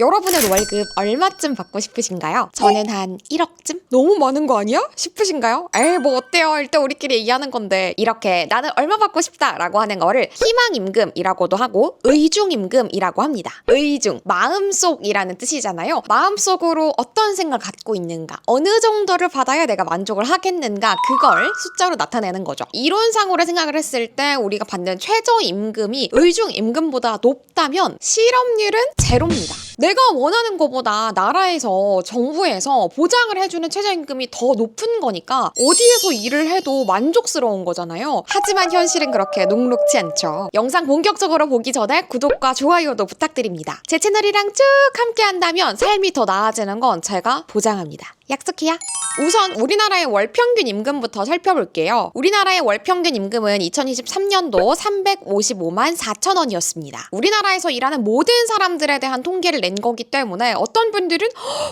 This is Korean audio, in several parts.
여러분의 월급 얼마쯤 받고 싶으신가요? 저는 한 1억쯤? 너무 많은 거 아니야? 싶으신가요? 에이 뭐 어때요? 일단 우리끼리 얘기하는 건데 이렇게 나는 얼마 받고 싶다 라고 하는 거를 희망임금이라고도 하고 의중임금이라고 합니다. 의중, 마음속이라는 뜻이잖아요. 마음속으로 어떤 생각을 갖고 있는가 어느 정도를 받아야 내가 만족을 하겠는가 그걸 숫자로 나타내는 거죠. 이론상으로 생각을 했을 때 우리가 받는 최저임금이 의중임금보다 높다면 실업률은 제로입니다. 내가 원하는 것보다 나라에서 정부에서 보장을 해주는 최저임금이 더 높은 거니까 어디에서 일을 해도 만족스러운 거잖아요. 하지만 현실은 그렇게 녹록지 않죠. 영상 본격적으로 보기 전에 구독과 좋아요도 부탁드립니다. 제 채널이랑 쭉 함께 한다면 삶이 더 나아지는 건 제가 보장합니다. 약속해요. 우선 우리나라의 월 평균 임금부터 살펴볼게요. 우리나라의 월 평균 임금은 2023년도 355만 4천 원이었습니다. 우리나라에서 일하는 모든 사람들에 대한 통계를 낸 거기 때문에 어떤 분들은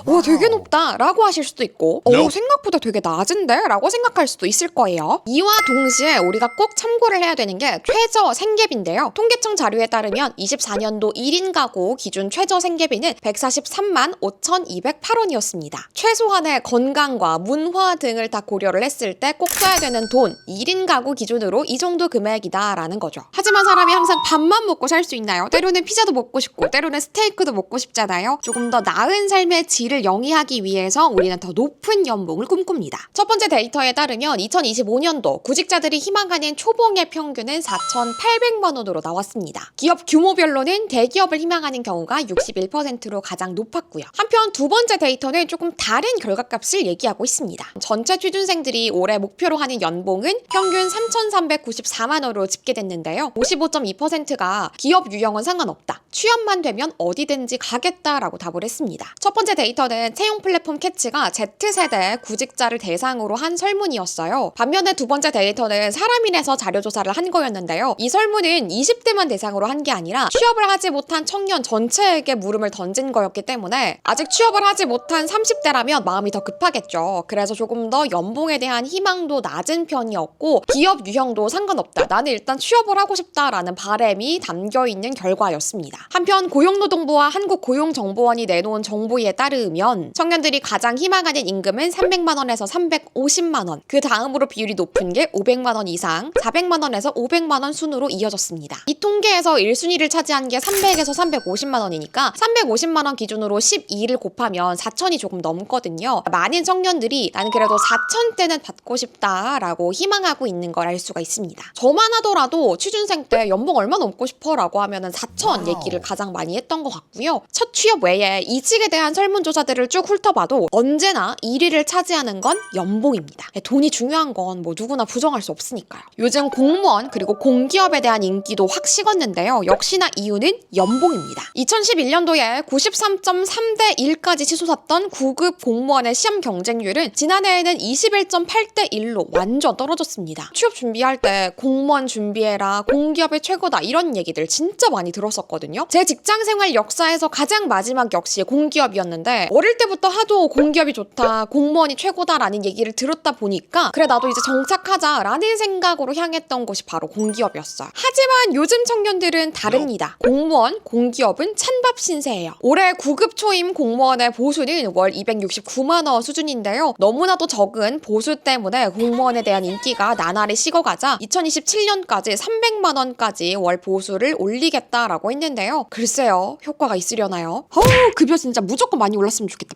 와 되게 높다라고 하실 수도 있고 어. 생각보다 되게 낮은데라고 생각할 수도 있을 거예요. 이와 동시에 우리가 꼭 참고를 해야 되는 게 최저 생계비인데요. 통계청 자료에 따르면 24년도 1인 가구 기준 최저 생계비는 143만 5,208원이었습니다. 최소한의 건강과 문화 등을 다 고려를 했을 때 꼭 써야 되는 돈 1인 가구 기준으로 이 정도 금액이다라는 거죠. 하지만 사람이 항상 밥만 먹고 살 수 있나요? 때로는 피자도 먹고 싶고 때로는 스테이크도 먹고 싶잖아요. 조금 더 나은 삶의 질을 영위하기 위해서 우리는 더 높은 연봉을 꿈꿉니다. 첫 번째 데이터에 따르면 2025년도 구직자들이 희망하는 초봉의 평균은 4,800만 원으로 나왔습니다. 기업 규모별로는 대기업을 희망하는 경우가 61%로 가장 높았고요. 한편 두 번째 데이터는 조금 다른 결과값을 얘기하고 있습니다. 전체 취준생들이 올해 목표로 하는 연봉은 평균 3,394만 원으로 집계됐는데요. 55.2%가 기업 유형은 상관없다. 취업만 되면 어디든지 가 겠다라고 답을 했습니다. 첫 번째 데이터는 채용 플랫폼 캐치가 Z세대 구직자를 대상으로 한 설문이었어요. 반면에 두 번째 데이터는 사람인에서 자료조사를 한 거였는데요. 이 설문은 20대만 대상으로 한 게 아니라 취업을 하지 못한 청년 전체에게 물음을 던진 거였기 때문에 아직 취업을 하지 못한 30대라면 마음이 더 급하겠죠. 그래서 조금 더 연봉에 대한 희망도 낮은 편이었고 기업 유형도 상관없다. 나는 일단 취업을 하고 싶다라는 바램이 담겨 있는 결과였습니다. 한편 고용노동부와 한국 고용정보원이 내놓은 정보에 따르면 청년들이 가장 희망하는 임금은 300만 원에서 350만 원. 그 다음으로 비율이 높은 게 500만 원 이상, 400만 원에서 500만 원 순으로 이어졌습니다. 이 통계에서 1순위를 차지한 게 300에서 350만 원이니까 350만 원 기준으로 12를 곱하면 4천이 조금 넘거든요. 많은 청년들이 나는 그래도 4천 대는 받고 싶다라고 희망하고 있는 걸 알 수가 있습니다. 저만 하더라도 취준생 때 연봉 얼마 넘고 싶어라고 하면은 4천 얘기를 가장 많이 했던 것 같고요. 첫 취업 외에 이직에 대한 설문조사들을 쭉 훑어봐도 언제나 1위를 차지하는 건 연봉입니다. 돈이 중요한 건 뭐 누구나 부정할 수 없으니까요. 요즘 공무원 그리고 공기업에 대한 인기도 확 식었는데요. 역시나 이유는 연봉입니다. 2011년도에 93.3대 1까지 치솟았던 9급 공무원의 시험 경쟁률은 지난해에는 21.8대 1로 완전 떨어졌습니다. 취업 준비할 때 공무원 준비해라, 공기업이 최고다 이런 얘기들 진짜 많이 들었었거든요. 제 직장 생활 역사에서 가장 마지막 역시 공기업이었는데 어릴 때부터 하도 공기업이 좋다, 공무원이 최고다라는 얘기를 들었다 보니까 그래 나도 이제 정착하자라는 생각으로 향했던 곳이 바로 공기업이었어요. 하지만 요즘 청년들은 다릅니다. 공무원, 공기업은 찬밥 신세예요. 올해 9급 초임 공무원의 보수는 월 269만 원 수준인데요. 너무나도 적은 보수 때문에 공무원에 대한 인기가 나날이 식어가자 2027년까지 300만 원까지 월 보수를 올리겠다라고 했는데요. 글쎄요, 효과가 있으려나 요? 어우, 급여 진짜 무조건 많이 올랐으면 좋겠다.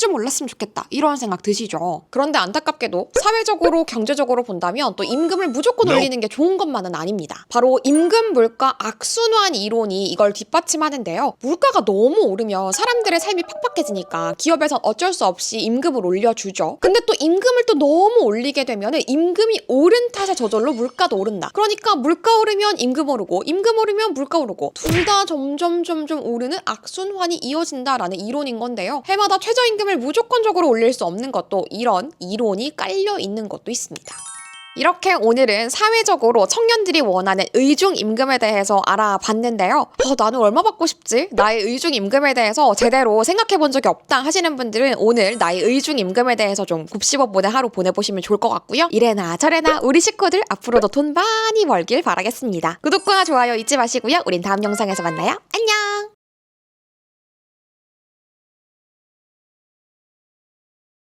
좀 올랐으면 좋겠다. 이런 생각 드시죠? 그런데 안타깝게도 사회적으로 경제적으로 본다면 또 임금을 무조건. 올리는 게 좋은 것만은 아닙니다. 바로 임금 물가 악순환 이론이 이걸 뒷받침하는데요. 물가가 너무 오르면 사람들의 삶이 팍팍해지니까 기업에선 어쩔 수 없이 임금을 올려주죠. 근데 또 임금을 또 너무 올리게 되면 임금이 오른 탓에 저절로 물가도 오른다. 그러니까 물가 오르면 임금 오르고 임금 오르면 물가 오르고 둘 다 점점 점점 오르는 악순환이 이어진다라는 이론인 건데요. 해마다 최저임금을 무조건적으로 올릴 수 없는 것도 이런 이론이 깔려 있는 것도 있습니다. 이렇게 오늘은 사회적으로 청년들이 원하는 의중 임금에 대해서 알아봤는데요. 어, 나는 얼마 받고 싶지? 나의 의중 임금에 대해서 제대로 생각해 본 적이 없다 하시는 분들은 오늘 나의 의중 임금에 대해서 좀 곱씹어 보는 하루 보내보시면 좋을 것 같고요. 이래나 저래나 우리 식구들 앞으로도 돈 많이 벌길 바라겠습니다. 구독과 좋아요 잊지 마시고요. 우린 다음 영상에서 만나요. 안녕!